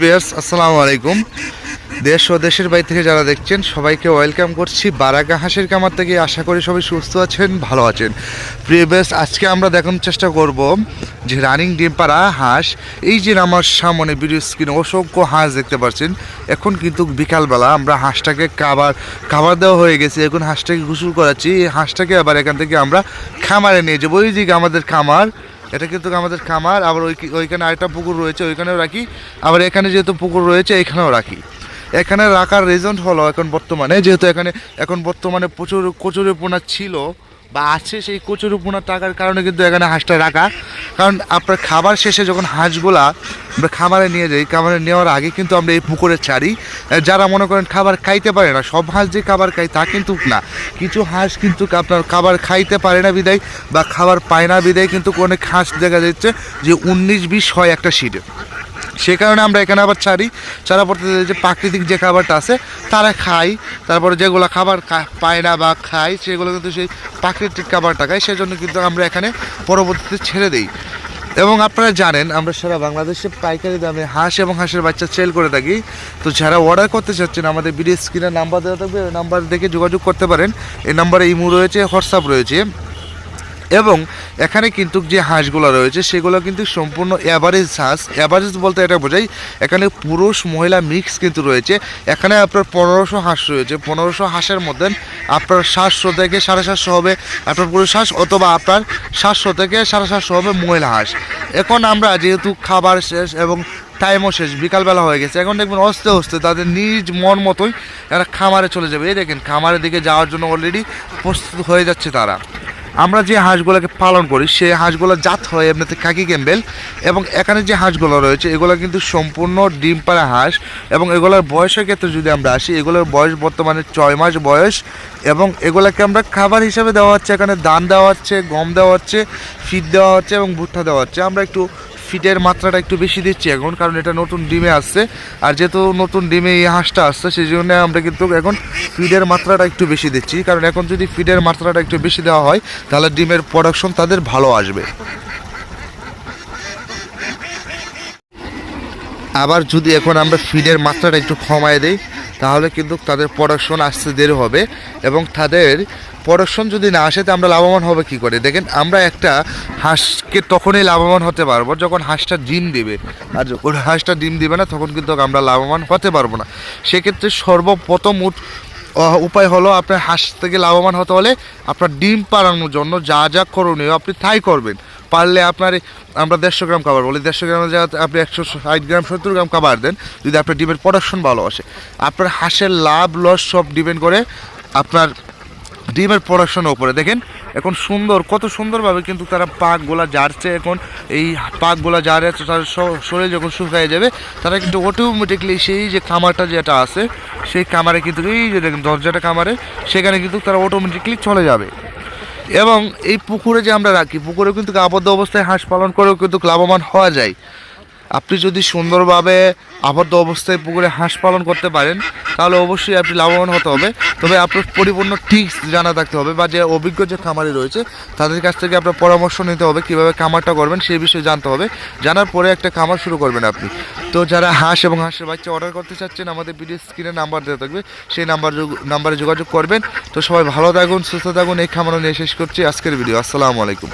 Viewers, আসসালামু আলাইকুম। দেশ ও দেশের বাইরে থেকে যারা দেখছেন, সবাইকে ওয়েলকাম করছি বারাগা হাঁসের কামার থেকে। আশা করি সবাই সুস্থ আছেন, ভালো আছেন। প্রিভিয়াস আজকে আমরা দেখানোর চেষ্টা করব যে রানিং ডিম পাড়া হাঁস, এই যে আমার সামনে ভিডিও স্ক্রিনে অসংখ্য হাঁস দেখতে পাচ্ছেন। এখন কিন্তু বিকালবেলা আমরা হাঁসটাকে খাবার খাবার দেওয়া হয়ে গেছে। এখন হাঁসটাকে গোসল করাচ্ছি। এই হাঁসটাকে আবার এখান থেকে আমরা খামারে নিয়ে যাব। ওই দিকে আমাদের খামার এটা কিন্তু আমাদের খামার, আবার ওই ওইখানে আরেকটা পুকুর রয়েছে, ওইখানেও রাখি। আবার এখানে যেহেতু পুকুর রয়েছে, এখানেও রাখি। এখানে রাখার রিজন হলো এখন বর্তমানে, যেহেতু এখানে, এখন বর্তমানে প্রচুর কচুরিপোনা ছিল বা আছে সেই কচুরিপোনা টাকার কারণে কিন্তু এখানে হাঁসটা রাখা। কারণ আপনার খাবার শেষে যখন হাঁসগুলা আমরা খামারে নিয়ে যাই, খামারে নেওয়ার আগে কিন্তু আমরা এই পুকুরে ছাড়ি যারা মনে করেন খাবার খাইতে পারে না, সব হাঁস যে খাবার খায় তা কিন্তু না। কিছু হাঁস কিন্তু আপনার খাবার খাইতে পারে না বিদায়, বা খাবার পায় না বিদায় কিন্তু অনেক হাঁস দেখা যাচ্ছে যে উনিশ বিশ হয় একটা সিটে সে কারণে আমরা এখানে আবার ছাড়ি। ছাড়া পড়তে যে প্রাকৃতিক যে খাবারটা আছে, তারা খায়। তারপরে যেগুলো খাবার পায় না বা খায়, সেগুলো কিন্তু সেই প্রাকৃতিক খাবারটা খায়। সেজন্য কিন্তু আমরা এখানে পরবর্তীতে ছেড়ে দিই। এবং আপনারা জানেন, আমরা সারা বাংলাদেশে পাইকারি দামে হাঁস এবং হাঁসের বাচ্চা সেল করে থাকি। তো যারা অর্ডার করতে চাচ্ছেন, আমাদের ভিডিও স্ক্রিনের নাম্বার দেওয়া থাকবে। ওই নাম্বার দেখে যোগাযোগ করতে পারেন। এই নাম্বারে ইমো রয়েছে হোয়াটসঅ্যাপ রয়েছে। এবং এখানে কিন্তু যে হাঁসগুলো রয়েছে, সেগুলো কিন্তু সম্পূর্ণ অ্যাভারেজ হাঁস। অ্যাভারেজ বলতে এটা বোঝাই এখানে পুরুষ মহিলা মিক্স কিন্তু রয়েছে। এখানে আপনার পনেরোশো হাঁস রয়েছে। পনেরোশো হাঁসের মধ্যে আপনার সাতশো থেকে সাড়ে সাতশো হবে। আপনার পুরুষ হাঁস অথবা আপনার সাতশো থেকে সাড়ে সাতশো হবে মহিলা হাঁস। এখন আমরা যেহেতু খাবার শেষ এবং টাইমও শেষ, বিকালবেলা হয়ে গেছে, এখন দেখবেন অস্তে অস্তে তাদের নিজ মন মতোই এরা খামারে চলে যাবে। এই দেখেন, খামারের দিকে যাওয়ার জন্য অলরেডি প্রস্তুত হয়ে যাচ্ছে তারা। আমরা যে হাঁসগুলোকে পালন করি, সেই হাঁসগুলো জাত হয় এমনিতে কাকি ক্যাম্বেল এবং এখানে যে হাঁসগুলো রয়েছে, এগুলো কিন্তু সম্পূর্ণ ডিম পাড়া হাঁস এবং এগুলোর বয়সের ক্ষেত্রে যদি আমরা আসি, এগুলোর বয়স বর্তমানে ছয় মাস বয়স এবং এগুলোকে আমরা খাবার হিসাবে দেওয়া হচ্ছে। এখানে দান দেওয়া হচ্ছে, গম দেওয়া হচ্ছে, ফিড দেওয়া হচ্ছে এবং ভুট্টা দেওয়া হচ্ছে। আমরা একটু ফিডের মাত্রাটা একটু বেশি দিচ্ছি এখন, কারণ এটা নতুন ডিমে আসছে। আর যেহেতু নতুন ডিমে এই হাঁসটা আসছে সেই জন্য আমরা কিন্তু এখন ফিডের মাত্রাটা একটু বেশি দিচ্ছি। কারণ এখন যদি ফিডের মাত্রাটা একটু বেশি দেওয়া হয়, তাহলে ডিমের প্রোডাকশন তাদের ভালো আসবে। আবার যদি এখন আমরা ফিডের মাত্রাটা একটু কমায় দেই তাহলে কিন্তু তাদের প্রোডাকশন আসতে দেরি হবে এবং তাদের প্রোডাকশন যদি না আসে, তো আমরা লাভবান হবে কি করে? দেখেন, আমরা একটা হাঁসকে তখনই লাভবান হতে পারব যখন হাঁসটা ডিম দেবে। আর যখন হাঁসটা ডিম দেবে না, তখন কিন্তু আমরা লাভবান হতে পারব না। সেক্ষেত্রে সর্বপ্রথম উপায় হলো আপনার হাঁস থেকে লাভবান হতে হলে আপনার ডিম পাড়ানোর জন্য যা যা করণীয় আপনি তাই করবেন। পারলে আপনার আমরা দেড়শো গ্রাম কাবার বলি। দেড়শো গ্রামের জায়গাতে আপনি একশো ষাট গ্রাম, সত্তর গ্রাম কাবার দেন, যদি আপনার ডিমের প্রোডাকশন ভালো আসে। আপনার হাঁসের লাভ লস সব ডিপেন্ড করে আপনার ডিমের প্রোডাকশনের উপরে। দেখেন, এখন সুন্দর, কত সুন্দরভাবে কিন্তু তারা পাকগুলা জারছে এখন। এই পাকগুলা জারে তো তার শরীর যখন শুকিয়ে যাবে, তারা কিন্তু অটোমেটিকলি সেই যে খামারটা যেটা আছে, সেই খামারে কিন্তু এই যে দেখেন দরজাটা খামারে, সেখানে কিন্তু তারা অটোমেটিকলি চলে যাবে। এবং এই পুকুরে যে আমরা রাখি পুকুরে কিন্তু আবদ্ধ অবস্থায় হাঁস পালন করেও কিন্তু লাভবান হওয়া যায়। আপনি যদি সুন্দরভাবে আবদ্ধ অবস্থায় পুকুরে হাঁস পালন করতে পারেন, তাহলে অবশ্যই আপনি লাভবান হতে হবে। তবে আপনার পরিপূর্ণ টিপস জানা থাকতে হবে বা যে অভিজ্ঞ যে খামারি রয়েছে, তাদের কাছ থেকে আপনার পরামর্শ নিতে হবে, কীভাবে খামারটা করবেন সেই বিষয়ে জানতে হবে। জানার পরে একটা খামার শুরু করবেন আপনি। তো যারা হাঁস এবং হাঁসের বাচ্চা অর্ডার করতে চাচ্ছেন, আমাদের ভিডিও স্ক্রিনে নাম্বার দেওয়া থাকবে, সেই নাম্বার নাম্বারে যোগাযোগ করবেন। তো সবাই ভালো থাকুন, সুস্থ থাকুন, এই খামার নিয়ে শেষ করছি আজকের ভিডিও আসসালামু আলাইকুম।